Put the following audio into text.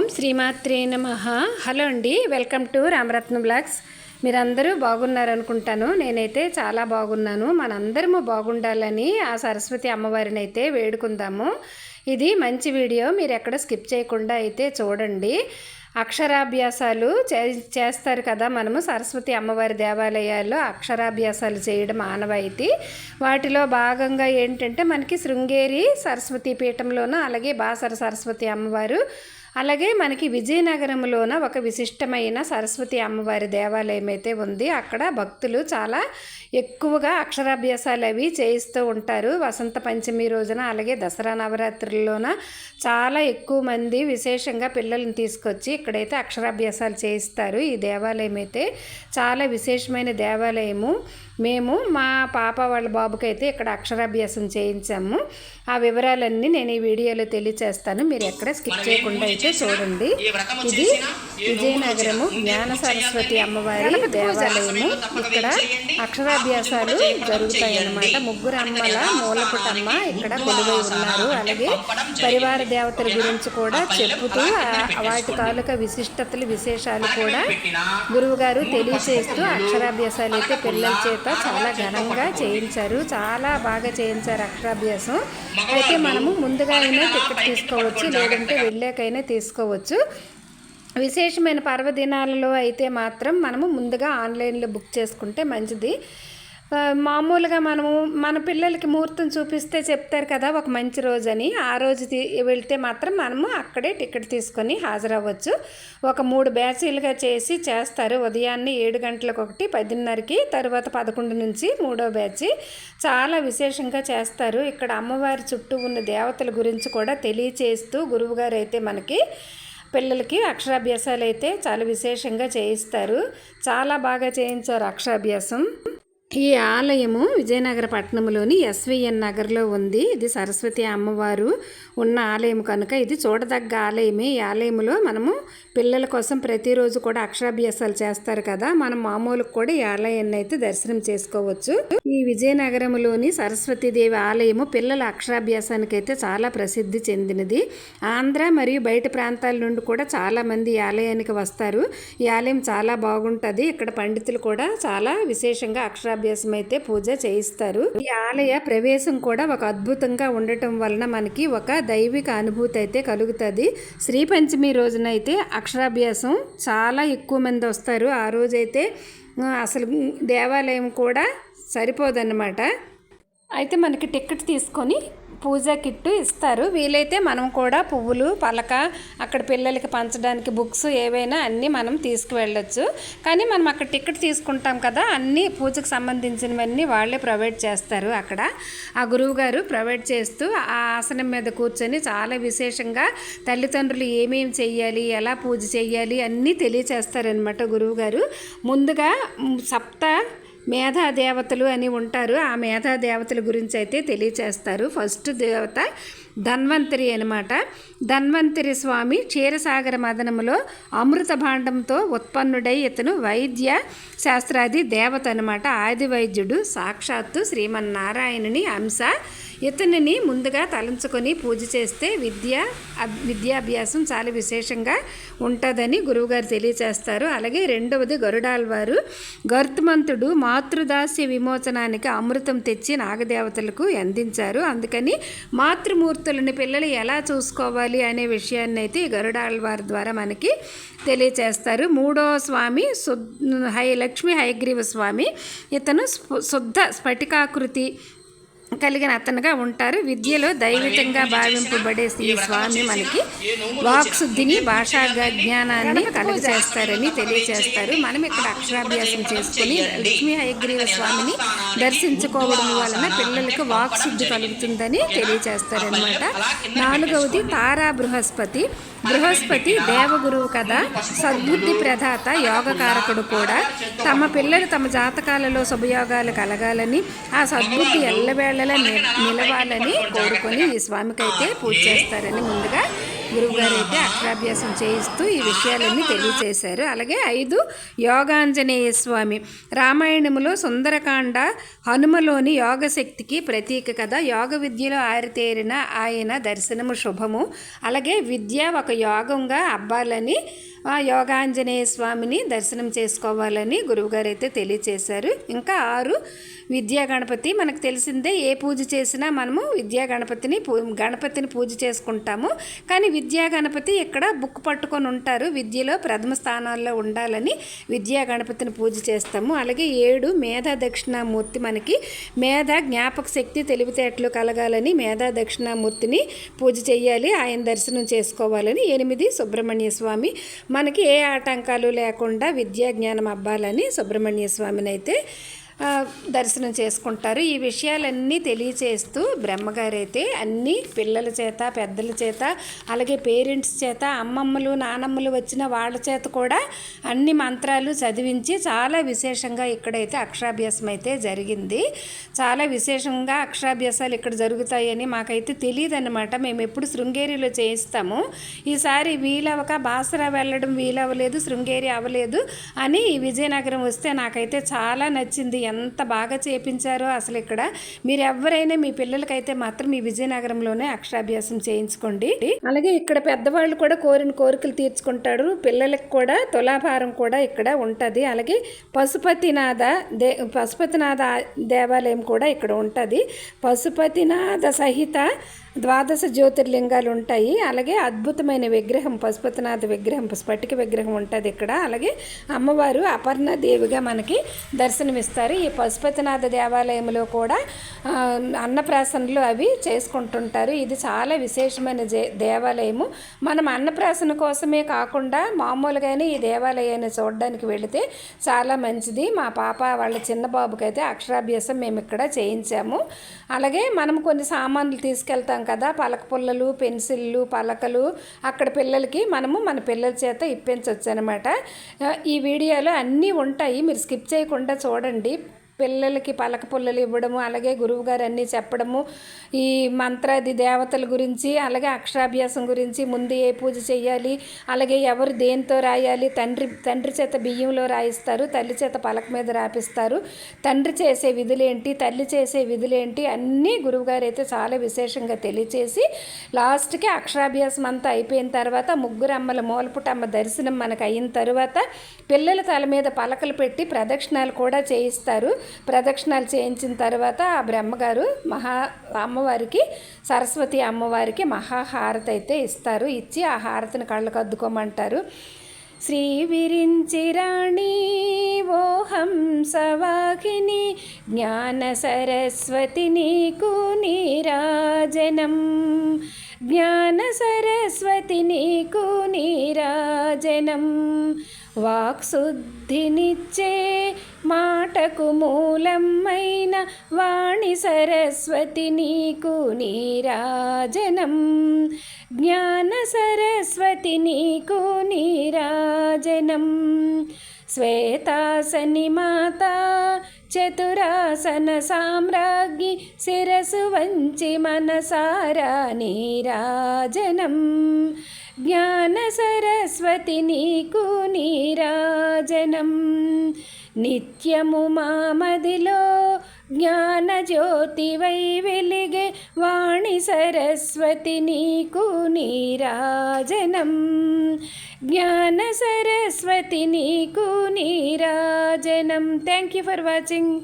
ఓం శ్రీమాత్రే నమ. హలో అండి వెల్కమ్ టు రామరత్న బ్లాగ్స్. మీరందరూ బాగున్నారనుకుంటాను. నేనైతే చాలా బాగున్నాను. మనందరము బాగుండాలని ఆ సరస్వతి అమ్మవారిని అయితే వేడుకుందాము. ఇది మంచి వీడియో మీరు ఎక్కడ స్కిప్ చేయకుండా అయితే చూడండి. అక్షరాభ్యాసాలు చే చేస్తారు కదా మనము సరస్వతి అమ్మవారి దేవాలయాల్లో అక్షరాభ్యాసాలు చేయడం ఆనవాయితీ. వాటిలో భాగంగా ఏంటంటే మనకి శృంగేరి సరస్వతి పీఠంలోనూ అలాగే బాసర సరస్వతి అమ్మవారు అలాగే మనకి విజయనగరంలోన ఒక విశిష్టమైన సరస్వతి అమ్మవారి దేవాలయం అయితే ఉంది. అక్కడ భక్తులు చాలా ఎక్కువగా అక్షరాభ్యాసాలు అవి చేయిస్తూ ఉంటారు. వసంత పంచమి రోజున అలాగే దసరా నవరాత్రుల్లోన చాలా ఎక్కువ మంది విశేషంగా పిల్లల్ని తీసుకొచ్చి ఇక్కడైతే అక్షరాభ్యాసాలు చేయిస్తారు. ఈ దేవాలయం అయితే చాలా విశేషమైన దేవాలయము. మేము మా పాప వాళ్ళ బాబుకి అయితే ఇక్కడ అక్షరాభ్యాసం చేయించాము. ఆ వివరాలన్నీ నేను ఈ వీడియోలో తెలియచేస్తాను. మీరు ఎక్కడ స్కిప్ చేయకుండా అయితే చూడండి. ఇది విజయనగరము జ్ఞాన సరస్వతి అమ్మవారి దేవాలయము. ఇక్కడ అక్షరాభ్యాసాలు జరుగుతాయి అన్నమాట ముగ్గురు అమ్మల మూలపుటమ్మ ఇక్కడ కొలువై ఉన్నారు. అలాగే పరివార దేవతల గురించి కూడా చెప్పుతూ వాటి తాలూకా విశిష్టతలు విశేషాలు కూడా గురువుగారు తెలియచేస్తూ అక్షరాభ్యాసాలు అయితే పిల్లల చేత చాలా ఘనంగా చేయించారు. చాలా బాగా చేయించారు అక్షరాభ్యాసం. అయితే మనము ముందుగా అయినా టికెట్ తీసుకోవచ్చు లేదంటే వెళ్ళాకైనా తీసుకోవచ్చు. విశేషమైన పర్వదినాలలో అయితే మాత్రం మనము ముందుగా ఆన్లైన్లో బుక్ చేసుకుంటే మంచిది. మామూలుగా మనము మన పిల్లలకి ముహూర్తం చూపిస్తే చెప్తారు కదా ఒక మంచి రోజు అని ఆ రోజు వెళ్తే మాత్రం మనము అక్కడే టికెట్ తీసుకొని హాజరవ్వచ్చు. ఒక మూడు బ్యాచీలుగా చేసి చేస్తారు. ఉదయాన్నే ఏడు గంటలకు ఒకటి పదిన్నరకి తర్వాత పదకొండు నుంచి మూడో బ్యాచి. చాలా విశేషంగా చేస్తారు. ఇక్కడ అమ్మవారి చుట్టూ ఉన్న దేవతల గురించి కూడా తెలియచేస్తూ గురువుగారు అయితే మనకి పిల్లలకి అక్షరాభ్యాసాలు అయితే చాలా విశేషంగా చేయిస్తారు. చాలా బాగా చేయించారు అక్షరాభ్యాసం. ఈ ఆలయము విజయనగర పట్టణంలోని ఎస్విఎన్ నగర్లో ఉంది. ఇది సరస్వతి అమ్మవారు ఉన్న ఆలయం కనుక ఇది చూడదగ్గ ఆలయమే. ఈ ఆలయంలో మనము పిల్లల కోసం ప్రతిరోజు కూడా అక్షరాభ్యాసాలు చేస్తారు కదా. మనం మామూలుగా కూడా ఈ ఆలయాన్ని అయితే దర్శనం చేసుకోవచ్చు. ఈ విజయనగరంలోని సరస్వతీదేవి ఆలయము పిల్లల అక్షరాభ్యాసానికి అయితే చాలా ప్రసిద్ధి చెందినది. ఆంధ్ర మరియు బయట ప్రాంతాల నుండి కూడా చాలా మంది ఈ ఆలయానికి వస్తారు. ఈ ఆలయం చాలా బాగుంటుంది. ఇక్కడ పండితులు కూడా చాలా విశేషంగా అక్షరాభ్యాసం అయితే పూజ చేయిస్తారు. ఈ ఆలయ ప్రవేశం కూడా ఒక అద్భుతంగా ఉండటం వలన మనకి ఒక దైవిక అనుభూతి అయితే కలుగుతుంది. శ్రీ పంచమి రోజునైతే అక్షరాభ్యాసం చాలా ఎక్కువ మంది వస్తారు. ఆ రోజైతే అసలు దేవాలయం కూడా సరిపోదన్నమాట. అయితే మనకి టికెట్ తీసుకొని పూజ కిట్టు ఇస్తారు. వీలైతే మనం కూడా పువ్వులు పలక అక్కడ పిల్లలకి పంచడానికి బుక్స్ ఏవైనా అన్నీ మనం తీసుకువెళ్ళొచ్చు. కానీ మనం అక్కడ టికెట్ తీసుకుంటాం కదా అన్నీ పూజకు సంబంధించినవన్నీ వాళ్ళే ప్రొవైడ్ చేస్తారు అక్కడ. ఆ గురువు గారు ప్రొవైడ్ చేస్తూ ఆ ఆసనం మీద కూర్చొని చాలా విశేషంగా తల్లిదండ్రులు ఏమేమి చేయాలి ఎలా పూజ చేయాలి అన్నీ తెలియచేస్తారనమాట గురువు గారు. ముందుగా సప్త మేధా దేవతలు అని ఉంటారు. ఆ మేధా దేవతల గురించి అయితే తెలియచేస్తారు. ఫస్ట్ దేవత ధన్వంతరి అనమాట. ధన్వంతరి స్వామి క్షీరసాగర మదనములో అమృత భాండంతో ఉత్పన్నుడై ఇతను వైద్య శాస్త్రాది దేవత అనమాట. ఆది వైద్యుడు సాక్షాత్తు శ్రీమన్నారాయణుని అంశ. ఇతనిని ముందుగా తలంచుకొని పూజ చేస్తే విద్య విద్యాభ్యాసం చాలా విశేషంగా ఉంటుందని గురువుగారు తెలియచేస్తారు. అలాగే రెండవది గరుడాల్వారు గర్తమంతుడు మాతృదాస్య విమోచనానికి అమృతం తెచ్చి నాగదేవతలకు అందించారు. అందుకని మాతృమూర్తి మూర్తులని పిల్లలు ఎలా చూసుకోవాలి అనే విషయాన్ని అయితే ఈ గరుడాల్వారి ద్వారా మనకి తెలియచేస్తారు. మూడో స్వామి హై లక్ష్మీ హయగ్రీవ స్వామి ఇతను శుద్ధ స్ఫటికాకృతి కలిగిన అతనుగా ఉంటారు. విద్యలో దైవికంగా భావింపబడే ఈ స్వామి మనకి వాక్శుద్ధిని భాషా జ్ఞానాన్ని కలుగజేస్తారని తెలియజేస్తారు. మనం ఇక్కడ అక్షరాభ్యాసం చేసుకుని లక్ష్మీ హయగ్రీవ స్వామిని దర్శించుకోవడం వలన పిల్లలకు వాక్శుద్ధి కలుగుతుందని తెలియజేస్తారనమాట నాలుగవది తారా బృహస్పతి. బృహస్పతి దేవగురువు కదా. సద్బుద్ధి ప్రదాత యోగకారకుడు కూడా. తమ పిల్లలు తమ జాతకాలలో శుభయోగాలు కలగాలని ఆ సద్బుద్ధి ఎల్లవేళ ని- నిలవాలని కోరుకొని ఈ స్వామికి అయితే పూజ చేస్తారని ముందుగా గురువుగారు అయితే అక్షరాభ్యాసం చేయిస్తూ ఈ విషయాలన్నీ తెలియచేశారు. అలాగే ఐదు యోగాంజనేయ స్వామి. రామాయణములో సుందరకాండ హనుమలోని యోగ శక్తికి ప్రతీక కదా యోగ విద్యలో ఆరితేరిన ఆయన దర్శనము శుభము. అలాగే విద్య ఒక యోగంగా అబ్బాలని యోగాంజనేయ స్వామిని దర్శనం చేసుకోవాలని గురువుగారు అయితే తెలియచేశారు. ఇంకా ఆరు విద్యా గణపతి మనకు తెలిసిందే ఏ పూజ చేసినా మనము విద్యా గణపతిని పూ గణపతిని పూజ చేసుకుంటాము. కానీ విద్యా గణపతి ఇక్కడ బుక్ పట్టుకొని ఉంటారు. విద్యలో ప్రథమ స్థానాల్లో ఉండాలని విద్యా గణపతిని పూజ చేస్తాము. అలాగే ఏడు మేధా దక్షిణామూర్తి మనకి మేధ జ్ఞాపక శక్తి తెలివితేటలు కలగాలని మేధా దక్షిణామూర్తిని పూజ చేయాలి. ఆయన దర్శనం చేసుకోవాలని ఎనిమిది సుబ్రహ్మణ్య స్వామి మనకి ఏ ఆటంకాలు లేకుండా విద్యా జ్ఞానం అవ్వాలని సుబ్రహ్మణ్య స్వామిని అయితే దర్శనం చేసుకుంటారు. ఈ విషయాలన్నీ తెలియచేస్తూ బ్రహ్మగారైతే అన్ని పిల్లల చేత పెద్దల చేత అలాగే పేరెంట్స్ చేత అమ్మమ్మలు నానమ్మలు వచ్చిన వాళ్ళ చేత కూడా అన్ని మంత్రాలు చదివించి చాలా విశేషంగా ఇక్కడైతే అక్షరాభ్యాసం అయితే జరిగింది. చాలా విశేషంగా అక్షరాభ్యాసాలు ఇక్కడ జరుగుతాయని మాకైతే తెలియదు అనమాట మేము ఎప్పుడు శృంగేరిలో చేయిస్తాము. ఈసారి వీలవక బాసర వెళ్ళడం వీలవ్వలేదు శృంగేరి అవ్వలేదు అని ఈ విజయనగరం వస్తే నాకైతే చాలా నచ్చింది. ఎంత బాగా చేపించారో అసలు ఇక్కడ. మీరు ఎవరైనా మీ పిల్లలకైతే మాత్రం ఈ విజయనగరంలోనే అక్షరాభ్యాసం చేయించుకోండి. అలాగే ఇక్కడ పెద్దవాళ్ళు కూడా కోరిన కోరికలు తీర్చుకుంటారు. పిల్లలకు కూడా తులాభారం కూడా ఇక్కడ ఉంటుంది. అలాగే పశుపతినాథ దే పశుపతినాథ దేవాలయం కూడా ఇక్కడ ఉంటుంది. పశుపతినాథ సహిత ద్వాదశ జ్యోతిర్లింగాలు ఉంటాయి. అలాగే అద్భుతమైన విగ్రహం పశుపతినాథ విగ్రహం స్ఫటిక విగ్రహం ఉంటుంది ఇక్కడ. అలాగే అమ్మవారు అపర్ణదేవిగా మనకి దర్శనమిస్తారు. ఈ పశుపతినాథ దేవాలయంలో కూడా అన్నప్రాసనలు అవి చేసుకుంటుంటారు. ఇది చాలా విశేషమైన దేవాలయము. మనం అన్నప్రాసన కోసమే కాకుండా మామూలుగానే ఈ దేవాలయాన్ని చూడడానికి వెళితే చాలా మంచిది. మా పాప వాళ్ళ చిన్న బాబుకైతే అక్షరాభ్యాసం మేము ఇక్కడ చేయించాము. అలాగే మనం కొన్ని సామాన్లు తీసుకెళ్తాం కదా. పలక పుల్లలు పెన్సిళ్ళు పలకలు అక్కడ పిల్లలకి మనము మన పిల్లల చేత ఇప్పించవచ్చు అనమాట ఈ వీడియోలో అన్నీ ఉంటాయి. మీరు స్కిప్ చేయకుండా చూడండి. పిల్లలకి పలక పుల్లలు ఇవ్వడము అలాగే గురువుగారు అన్నీ చెప్పడము ఈ మంత్రాది దేవతల గురించి అలాగే అక్షరాభ్యాసం గురించి ముందు ఏ పూజ చేయాలి అలాగే ఎవరు దేంతో రాయాలి తండ్రి తండ్రి చేత బియ్యంలో రాయిస్తారు తల్లి చేత పలక మీద రాపిస్తారు తండ్రి చేసే విధులేంటి తల్లి చేసే విధులేంటి అన్నీ గురువుగారు అయితే చాలా విశేషంగా తెలియచేసి లాస్ట్కి అక్షరాభ్యాసం అంతా అయిపోయిన తర్వాత ముగ్గురు అమ్మల మూలపుటమ్మ దర్శనం మనకు అయిన తర్వాత పిల్లల తల మీద పలకలు పెట్టి ప్రదక్షిణాలు కూడా చేయిస్తారు. ప్రదక్షిణాలు చేయించిన తర్వాత ఆ బ్రహ్మగారు మహా అమ్మవారికి సరస్వతి అమ్మవారికి మహాహారతి అయితే ఇస్తారు. ఇచ్చి ఆ హారతిని కళ్ళకు అద్దుకోమంటారు. శ్రీ విరించి రాణి ఓ హంసవాహిని జ్ఞాన సరస్వతి నీకు నీరాజనం. జ్ఞాన సరస్వతి నీకు నీరాజనం. వాక్శుద్ధినిచ్చే మాటకు మూలమైన వాణి సరస్వతి నీకు నీరాజనం. జ్ఞాన సరస్వతి నీకు నీరాజనం. శ్వేతాసని మాత చతురాసన సామ్రాజ్ఞి శిరసు వంచి మనసారా నీరాజనం. జ్ఞాన సరస్వతి నీకు నీరాజనం. నిత్యము మామదిలో జ్ఞాన జ్యోతివై వెలిగే వాణి సరస్వతి నీకు నీరాజనం. జ్ఞాన సరస్వతి నీకు నీరాజనం. Thank you for watching